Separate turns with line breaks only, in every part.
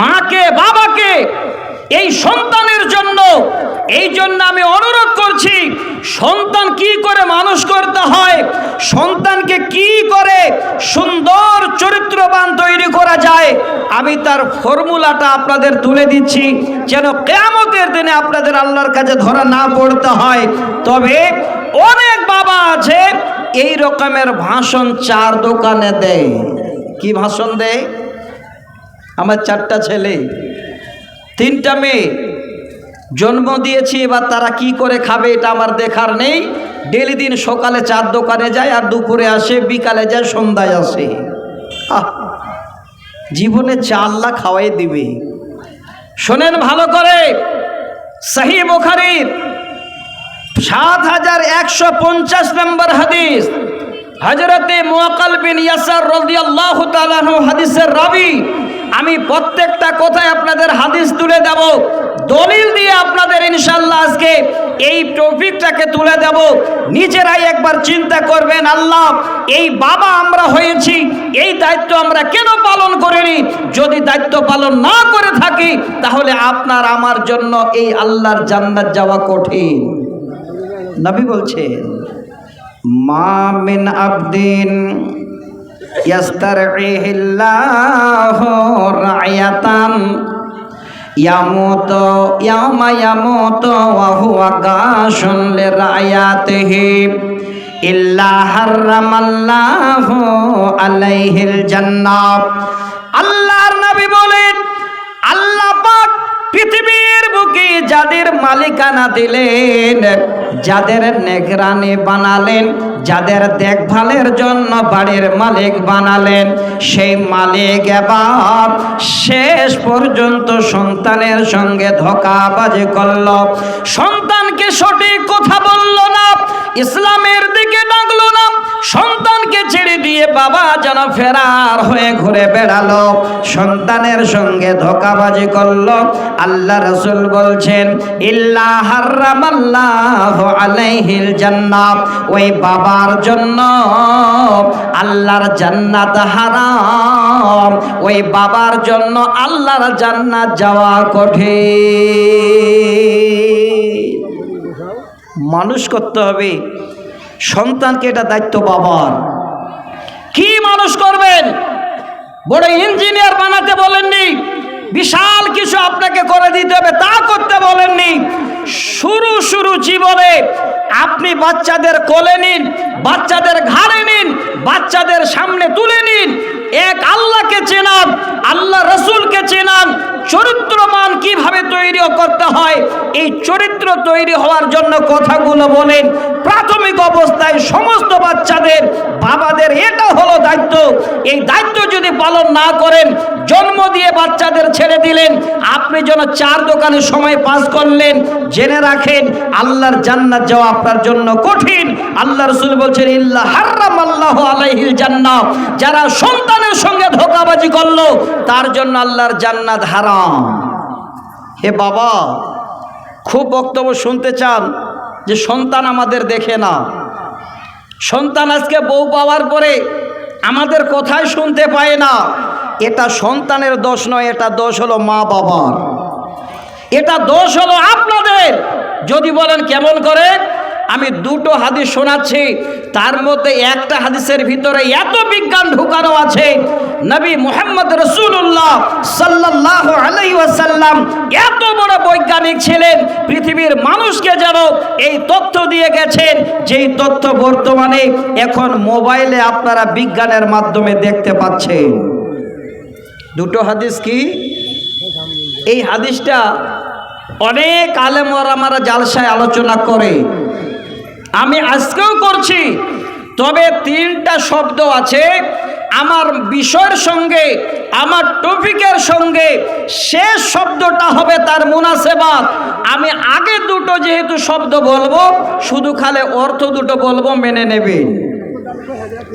মাকে, বাবাকে, এই সন্তানের জন্য, এই জন্য আমি অনুরোধ করছি, সন্তান কি করে মানুষ করতে হয়, সন্তানকে কি করে সুন্দর চরিত্রবান তৈরি করা যায়, আমি তার ফর্মুলাটা আপনাদের তুলে দিচ্ছি, যেন কেয়ামতের দিনে আপনাদের আল্লাহর কাছে ধরা না পড়তে হয়। তবে অনেক বাবা আছে, এই রকমের ভাষণ চার দোকানে দেয়। কি ভাষণ দেয়? আমার চারটা ছেলে, তিনটা মেয়ে। জন্ম দিয়েছি, এবার তারা কি করে খাবে এটা আমার দেখার নেই। ডেলি দিন সকালে চার দোকানে যায় আর দুপুরে আসে, বিকালে যায়, সন্ধ্যায় আসে। আহ! জীবনে চাল্লা খাওয়াই দিবে। শোনেন ভালো করে, সাহি বোখারির সাত হাজার একশো পঞ্চাশ নম্বর হাদিস। হজরতে মোয়াকাল বিন ইয়াসার রদিয়াল্লাহ তালাহ হাদিসের রাবি আমি প্রত্যেকটা কথায় আপনাদের হাদিস তুলে দেব। দলিল দিয়ে আপনাদের ইনশাল্লাহ আজকে এই টপিকটাকে তুলে দেব। নিজেরাই একবার চিন্তা করবেন, আল্লাহ, এই বাবা আমরা হয়েছি, এই দায়িত্ব আমরা কেন পালন করিনি? যদি দায়িত্ব পালন না করে থাকি, তাহলে আপনার আমার জন্য এই আল্লাহর জান্নাত যাওয়া কঠিন। নবী বলছেন, মা মিন আবদিন ইয়াস্তারইহিল্লাহু রায়াতান ইয়ামুতু, ইয়ামা ইয়ামুতু ওয়া হুয়া গাশুন লিরায়াতিহি ইল্লা হারামাল্লাহু আলাইহিল জান্নাহ। আল্লাহর নবী বলেন, আল্লাহ পাক পৃথিবীর বুকে যাদের মালিকানা দিলেন? যাদের নেগরানি বানালেন, যাদের দেখভালের জন্য বাড়ির মালিক বানালেন, সেই মালিক এবার শেষ পর্যন্ত সন্তানের সঙ্গে ধোকাবাজি করল। সন্তানকে সঠিক কথা বলল না। ইসলামের বাবা যেন ফেরার হয়ে ঘুরে বেড়ালো। সন্তানের সঙ্গে ধোকাবাজি করল। আল্লাহ রসুল বলছেন আলাইহিল জান্নাত। ওই বাবার জন্য আল্লাহর জান্নাত হারাম। ওই বাবার জন্য আল্লাহর জান্নাত যাওয়া কঠিন। মানুষ করতে হবে। সন্তানকে এটা দায়িত্ব বাবার। কি মানুষ করবেন? বড় ইঞ্জিনিয়ার বানাতে বলেননি, বিশাল কিছু আপনাকে করে দিতে হবে, তা করতে বলেননি। শুরু শুরু জীবনে আপনি বাচ্চাদের কোলে নিন, বাচ্চাদের ঘাড়ে নিন, বাচ্চাদের সামনে তুলে নিন। এক আল্লাহকে চেনান, আল্লাহ রসুলকে চেনান চরিত্রমান কীভাবে তৈরি করতে হয়, এই চরিত্র তৈরি হওয়ার জন্য কথাগুলো বলেন। প্রাথমিক অবস্থায় সমস্ত বাচ্চাদের, বাবাদের এটা এই দায়িত্ব যদি পালন না করেন, জন্ম দিয়ে বাচ্চাদের ছেড়ে দিলেন, আপনি যেন চার দোকানে সময় পাস করলেন, জেনে রাখেন, আল্লাহর জান্নাত যাওয়া আপনার জন্য কঠিন। আল্লাহ রসুল বলছেন, ইল্লা হার্রাম আল্লাহ আলাইহিল জান্নাত যারা সন্তানের সঙ্গে ধোকাবাজি করল, তার জন্য আল্লাহর জান্নাত হারাম। হে বাবা, খুব বক্তব্য শুনতে চান যে সন্তান আমাদের দেখে না। সন্তান আজকে বউ পাওয়ার পরে আমাদের কথাই শুনতে পায় না। এটা সন্তানের দোষ নয়, এটা দোষ হলো মা বাবার। এটা দোষ হলো আপনাদের। যদি বলেন কেমন করে? আমি দুটো হাদিস শোনাচ্ছি, তার মধ্যে একটা হাদিসের ভিতরে এত বিজ্ঞান ঢুকানো আছে, নবী মোহাম্মদ রসুল্লাহ সাল্লাহ আলাইসাল্লাম এত বড় বৈজ্ঞানিক ছিলেন, পৃথিবীর মানুষকে যেন এই তথ্য দিয়ে গেছেন, যেই তথ্য বর্তমানে এখন মোবাইলে আপনারা বিজ্ঞানের মাধ্যমে দেখতে পাচ্ছেন। দুটো হাদিস কি? এই হাদিসটা অনেক আলেম ওরামারা জালসায় আলোচনা করে আমি আজকেও করছি। তবে তিনটা শব্দ আছে। আমার বিষয়ের সঙ্গে, আমার টপিকের সঙ্গে শেষ শব্দটা হবে তার মুনাসেবাত আমি আগে দুটো যেহেতু শব্দ বলব, শুধু খালে অর্থ দুটো বলব, মেনে নেবেন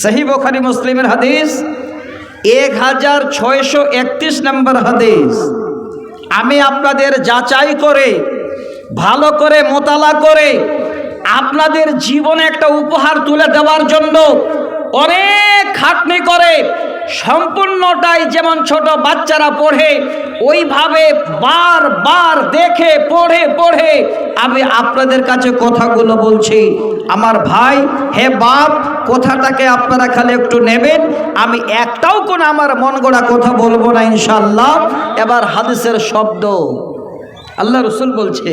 সহি বোখারি, মুসলিমের হাদিস এক হাজার ছয়শো একত্রিশ নম্বর হাদিস। আমি আপনাদের যাচাই করে, ভালো করে মোতালা করে আপনাদের জীবনে একটা উপহার তুলে দেওয়ার জন্য অনেক খাটনি করে, সম্পূর্ণটাই যেমন ছোট বাচ্চারা পড়ে, ওইভাবে বার বার দেখে, পড়ে পড়ে। আমি আপনাদের কাছে কথাগুলো বলছি। আমার ভাই, হে বাপ, কথাটাকে আপনারা খালি একটু নেবেন। আমি একটাও কোনো আমার মন গড়া কথা বলব না ইনশাল্লাহ এবার হাদিসের শব্দ। আল্লাহ রসুল বলছে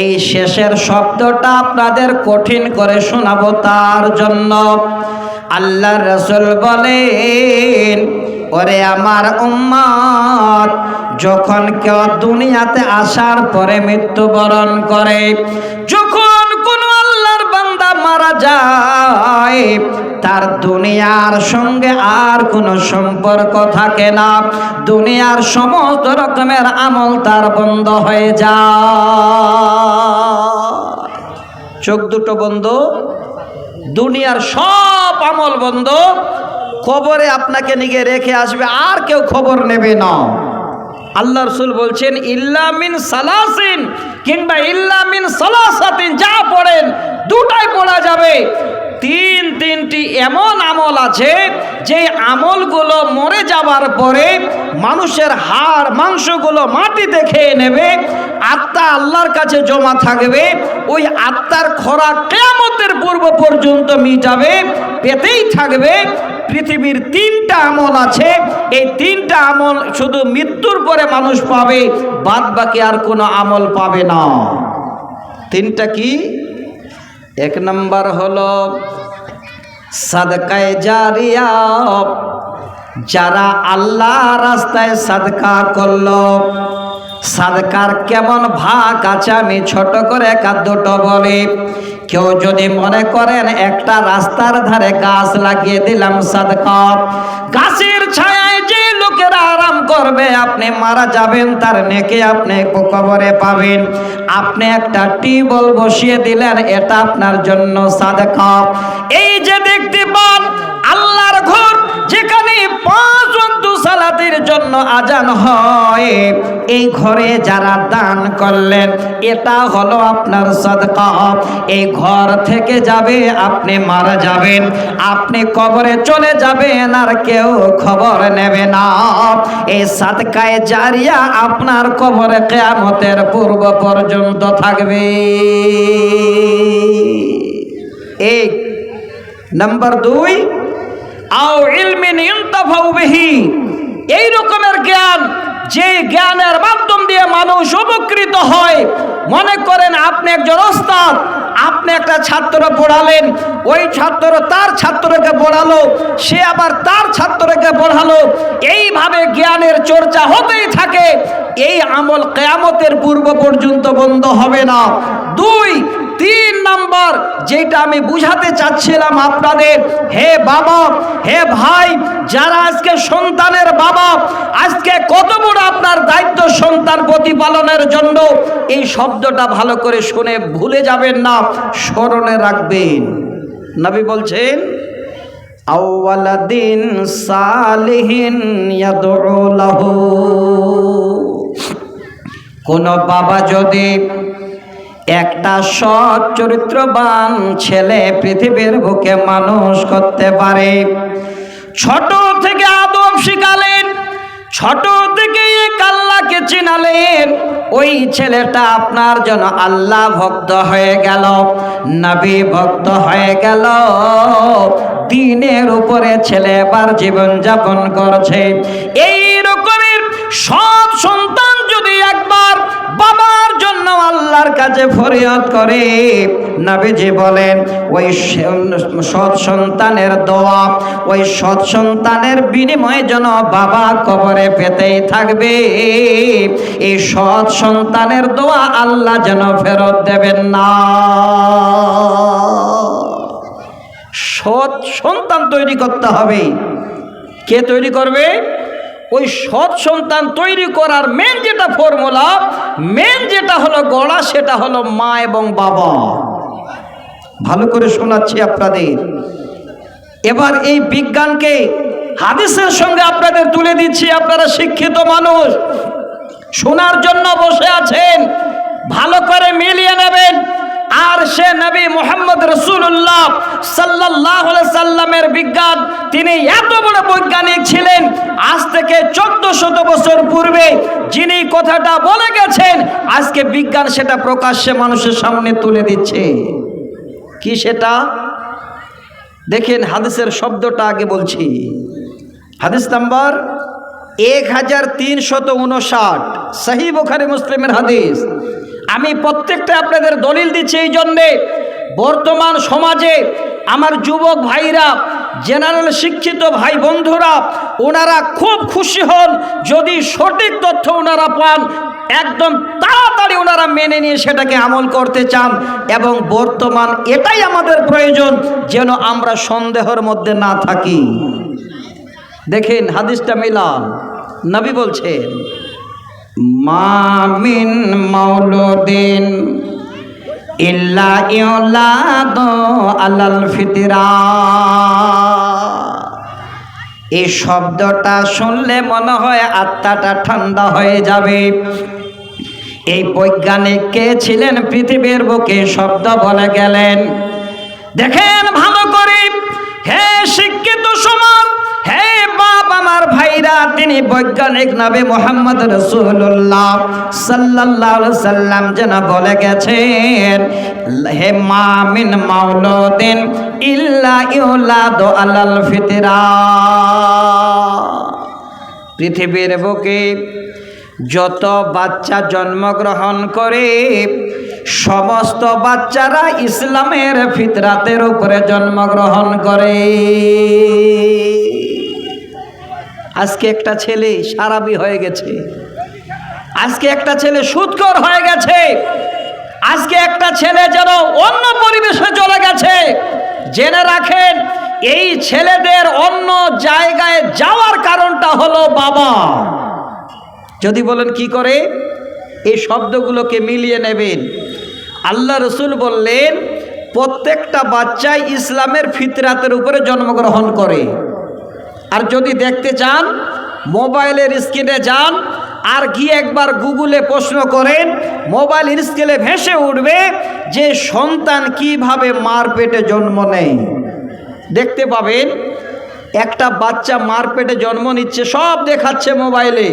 এই শেষের শব্দটা আপনাদের কঠিন করে শোনাবো তার জন্য। আল্লাহ রসুল বলেন, ওরে আমার উম্মত, যখন কেউ দুনিয়াতে আসার পরে মৃত্যুবরণ করে, যখন কোন আল্লাহর বান্দা মারা যায় তার দুনিয়ার সঙ্গে আর কোনো সম্পর্ক থাকে না। দুনিয়ার সমস্ত রকমের আমল তার বন্ধ হয়ে যায়। চোখ দুটো বন্ধ। দুনিয়ার সব আমল বন্ধ। খবরে আপনাকে নিয়ে রেখে আসবে, আর কেউ খবর নেবে না। আল্লাহ রসুল বলছেন ইল্লামিন সালাসিন কিংবা ইল্লামিন সালাসাতিন। যা পড়েন, দুটাই পড়া যাবে। তিন তিনটি এমন আমল আছে, যে আমলগুলো মরে যাবার পরে মানুষের হাড়, মাংসগুলো মাটিতে খেয়ে নেবে, আত্মা আল্লাহর কাছে জমা থাকবে, ওই আত্মার খরা কেয়ামতের পূর্ব পর্যন্ত মিটাবে, পেতেই থাকবে। পৃথিবীর তিনটা আমল আছে, এই তিনটা আমল শুধু মৃত্যুর পরে মানুষ পাবে বাদ বাকি আর কোনো আমল পাবে না। তিনটা কি? এক নম্বর হলো সাদকায় জারিয়া, যারা আল্লাহ রাস্তায় সাদকা করল। সাদকার কেমন ভাগ আছে আমি ছোট করে কাদ্যটা বলি। কেউ যদি মনে করেন একটা রাস্তার ধারে গাছ লাগিয়ে দিলাম সাদকা। যে লোকেরা আরাম করবে, আপনি মারা যাবেন, তার নেকে আপনি কবরে পাবেন। আপনি একটা টিউবওয়েল বসিয়ে দিলেন, এটা আপনার জন্য সাদকা। এই যে দেখতে পান যেখানে পাঁচ ওয়াক্ত সালাতের জন্য আজান হয়, এই ঘরে যারা দান করলেন, এটা হলো আপনার সদকা। এই ঘর থেকে যাবে, আপনি মারা যাবেন। আপনি কবরে চলে যাবেন, আর কেউ খবর নেবে না। এই সাদকায় জারিয়া আপনার কবরে কেয়ামতের পূর্ব পর্যন্ত থাকবে। এক নম্বর দুই আও ইলমিন ইনতাফাউ বিহি। এই রকমের জ্ঞান, যে জ্ঞানের মাধ্যম দিয়ে মানুষ উপকৃত হয়। মনে করেন আপনি একজন ওস্তাদ, আপনি একটা ছাত্র পড়ালেন, ওই ছাত্র তার ছাত্রকে পড়ালো, সে আবার তার ছাত্রকে পড়ালো। এইভাবে জ্ঞানের চর্চা হতেই থাকে। এই আমল কেয়ামতের পূর্ব পর্যন্ত বন্ধ হবে না। দুই তিন নাম্বার, যেটা আমি বুঝাতে চাচ্ছিলাম আপনাদের, হে বাবা, হে ভাই, যারা আজকে সন্তানের বাবা, আজকে কত বড় আপনার দায়িত্ব সন্তান প্রতিপালনের জন্য, এই শব্দটা ভালো করে শুনে ভুলে যাবেন না, স্মরণে রাখবেন। নবী বলছেন আউয়ালাদিন সালিহিন কোন বাবা যদি একটা সৎ চরিত্রবান ছেলে পৃথিবীর বুকে মানুষ করতে পারে। ছোট থেকে আদব শিখালেন, ছোট থেকে আল্লাহকে চিনালেন। ওই ছেলেটা আপনার জন্য আল্লাহ ভক্ত হয়ে গেল, নবী ভক্ত হয়ে গেল। দিনের উপরে ছেলে জীবন যাপন করছে। এই রকমের সব আল্লাহর কাছে ফরিয়াদ করে। নবীজি বলেন, ওই সৎ সন্তানের দোয়া, ওই সৎ সন্তানের বিনিময়ে যেন বাবা কবরে পেতেই থাকবে। এই সৎ সন্তানের দোয়া আল্লাহ যেন ফেরত দেবেন না। সৎ সন্তান তৈরি করতে হবে। কে তৈরি করবে? ওই সৎ সন্তান তৈরি করার মেন যেটা ফর্মুলা মেন যেটা হলো গড়া সেটা হলো মা এবং বাবা। ভালো করে শোনাচ্ছি আপনাদের। এবার এই বিজ্ঞানকে হাদিসের সঙ্গে আপনাদের তুলে দিচ্ছি, আপনারা শিক্ষিত মানুষ। শোনার জন্য বসে আছেন। ভালো করে মিলিয়ে নেবেন। আর সে নবী মোহাম্মদ রসুল্লাহ সাল্লাহ সাল্লামের বিজ্ঞান, তিনি এত বড় বৈজ্ঞানিক ছিলেন, আজ থেকে চোদ্দ শত বছর পূর্বে যিনি কথাটা বলে গেছেন, আজকে বিজ্ঞান সেটা প্রকাশ্যে মানুষের সামনে তুলে দিচ্ছে। কি সেটা? দেখেন হাদিসের শব্দটা আগে বলছি। হাদিস নাম্বার এক হাজার তিনশত উনষাট সাহি বুখারি মুসলিমের হাদিস। আমি প্রত্যেকটা আপনাদের দলিল দিচ্ছি এই জন্যে। বর্তমান সমাজে আমার যুবক ভাইরা জেনারেল শিক্ষিত ভাই বন্ধুরা, ওনারা খুব খুশি হন যদি সঠিক তথ্য ওনারা পান, একদম তাড়াতাড়ি ওনারা মেনে নিয়ে সেটাকে আমল করতে চান এবং বর্তমান এটাই আমাদের প্রয়োজন যেন আমরা সন্দেহের মধ্যে না থাকি। দেখেন, হাদিসটা মিলান। নবী বলছেন মামিন মাউলুদিন ইল্লা ইউলাদ আলাল ফিতরা। এই শব্দটা শুনলে মনে হয় আত্মাটা ঠান্ডা হয়ে যাবে। এই বৈজ্ঞানিক কে ছিলেন পৃথিবীর বুকে শব্দ বলে গেলেন, দেখেন ভালো করে, হে বাপ আমার তিনি বৈজ্ঞানিক নবী মোহাম্মদ রসুল্লাহ সাল্লাহ সাল্লাম যেন বলে গেছেন, হে মামিন মাউলুদিন ইল্লা ইউলাদ আলাল ফিতরা। পৃথিবীর বুকে যত বাচ্চা জন্মগ্রহণ করে, সমস্ত বাচ্চারা ইসলামের ফিতরাতের উপরে জন্মগ্রহণ করে। আজকে একটা ছেলে সারাবি হয়ে গেছে। আজকে একটা ছেলে সুৎকর হয়ে গেছে। আজকে একটা ছেলে যেন অন্য পরিবেশে চলে গেছে। জেনে রাখেন, এই ছেলেদের অন্য জায়গায় যাওয়ার কারণটা হলো বাবা। যদি বলেন কি করে? এই শব্দগুলোকে মিলিয়ে নেবেন। আল্লাহ রসুল বললেন, প্রত্যেকটা বাচ্চাই ইসলামের ফিতরাতের উপরে জন্মগ্রহণ করে। আর যদি দেখতে চান, মোবাইলের স্ক্রিনে যান আর গিয়ে একবার গুগলে প্রশ্ন করেন, মোবাইল স্ক্রিনে ভেসে উঠবে যে সন্তান কীভাবে মার পেটে জন্ম নেয়। দেখতে পাবেন, একটা বাচ্চা মার পেটে জন্ম নিচ্ছে, সব দেখাচ্ছে মোবাইলে।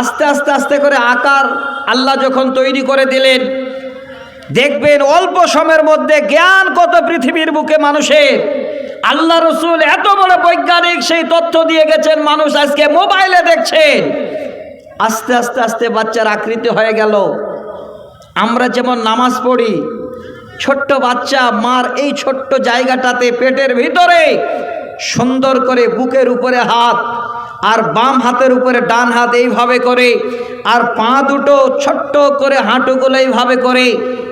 আস্তে আস্তে আস্তে করে আকার আল্লাহ যখন তৈরি করে দিলেন, দেখবেন অল্প সময়ের মধ্যে জ্ঞান কত পৃথিবীর বুকে মানুষের। আল্লাহ রসুল এত বড় বৈজ্ঞানিক সেই তথ্য দিয়ে গেছেন, মানুষ আজকে মোবাইলে দেখছে। আস্তে আস্তে আস্তে বাচ্চার আকৃতি হয়ে গেল। আমরা যেমন নামাজ পড়ি, ছোট্ট বাচ্চা মার এই ছোট্ট জায়গাটাতে পেটের ভিতরে সুন্দর করে বুকের উপরে হাত আর বাম হাতের উপরে ডান হাত এইভাবে করে আর পা দুটো ছোট্ট করে হাঁটুগুলো এইভাবে করে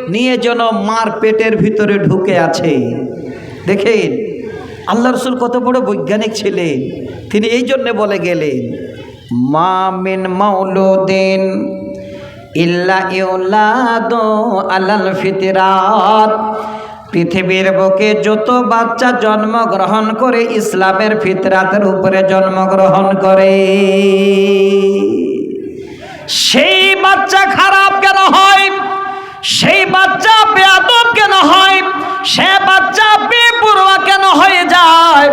নিয়ে যেন মার পেটের ভিতরে ঢুকে আছে। দেখেন আল্লাহ রসুল কত বড় বৈজ্ঞানিক ছিলেন। তিনি এই জন্যে বলে গেলেন, মা মিন মাউলুদিন ইল্লা আলাল ফিতরাত। পৃথিবীর বুকে যত বাচ্চা জন্মগ্রহণ করে ইসলামের ফিতরাতের উপরে জন্মগ্রহণ করে, সেই বাচ্চা খারাপ কেন হয়? সেই বাচ্চা বেয়াদব কেন হয়? সে বাচ্চা বেপরোয়া কেন হয়ে যায়?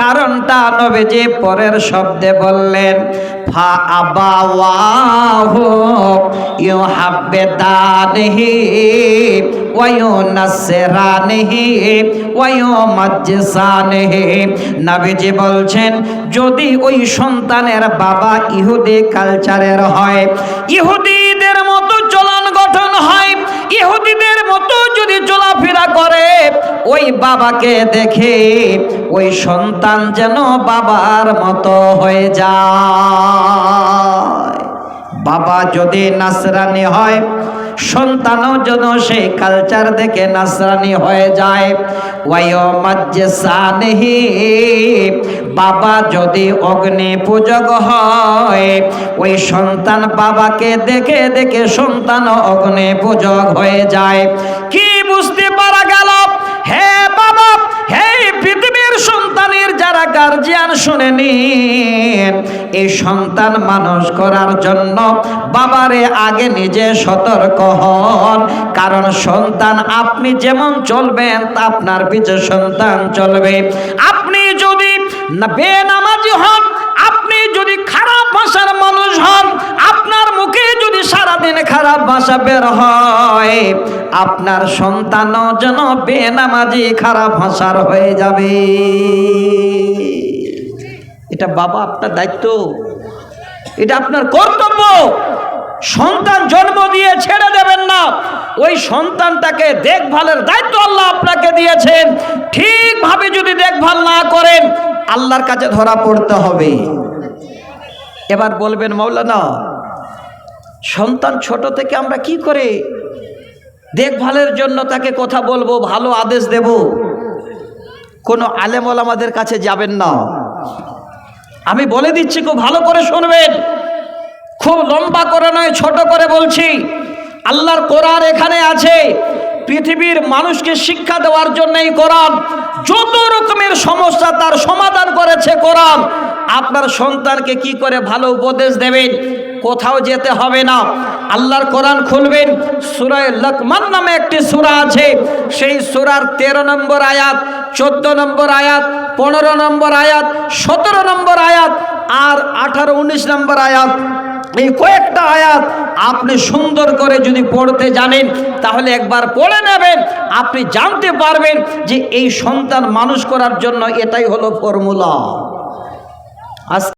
কারণটা নবীজি পরের শব্দে বললেন, ফা বলছেন, যদি ওই সন্তানের বাবা ইহুদি কালচারের হয়, ইহুদিদের মতো চলন গঠন হয় ইহুদিদের মতো যদি চলাফেরা করে, ওই বাবাকে দেখে ওই সন্তান যেন বাবার মতো হয়ে যায়। বাবা যদি নাসরানি হয়, সন্তানও যেন সেই কালচার দেখে নাসরানি হয়ে যায়। বাবা যদি অগ্নি পূজক হয়, ওই সন্তান বাবাকে দেখে দেখে সন্তান অগ্নি পূজক হয়ে যায়। কি বুঝতে পারা গেল? হে বাবা যারা গার্জিয়ান শুনে নিন এই সন্তান মানুষ করার জন্য বাবারে আগে নিজে সতর্ক হন। কারণ সন্তান, আপনি যেমন চলবেন আপনার পিছে সন্তান চলবে। আপনি যদি বেনামাজি হন, আপনি যদি খারাপ ভাষার মানুষ হন সারাদিন খারাপ ভাষা বের হয়। আপনার সন্তানও যেন বেনামাজি খারাপ ভাষার হয়ে যাবে। এটা বাবা আপনার দায়িত্ব। এটা আপনার কর্তব্য। সন্তান জন্ম দিয়ে ছেড়ে দেবেন না। ওই সন্তানটাকে দেখভালের দায়িত্ব আল্লাহ আপনাকে দিয়েছেন। ঠিকভাবে যদি দেখভাল না করেন, আল্লাহর কাছে ধরা পড়তে হবে। এবার বলবেন, মৌলানা সন্তান ছোট থেকে আমরা কি করে? দেখভালের জন্য তাকে কথা বলব, ভালো আদেশ দেব। কোনো আলেমল আমাদের কাছে যাবেন না। আমি বলে দিচ্ছি, খুব ভালো করে শুনবেন। খুব লম্বা করে নয়, ছোট করে বলছি। আল্লাহর কোরআন এখানে আছে। পৃথিবীর মানুষকে শিক্ষা দেওয়ার জন্যই কোরআন। যত রকমের সমস্যা তার সমাধান করেছে কোরআন। আপনার সন্তানকে কি করে ভালো উপদেশ দেবেন? কোথাও যেতে হবে না। আল্লাহর কোরআন খুলবেন, সুরায় লকমান নামে একটি সূরা আছে। সেই সুরার তেরো নম্বর আয়াত, চোদ্দ নম্বর আয়াত, পনেরো নম্বর আয়াত, সতেরো নম্বর আয়াত আর আঠারো, উনিশ নম্বর আয়াত। এই কয়েকটা আয়াত আপনি সুন্দর করে যদি পড়তে জানেন, তাহলে একবার পড়ে নেবেন। আপনি জানতে পারবেন যে এই সন্তান মানুষ করার জন্য এটাই হলো ফর্মুলা।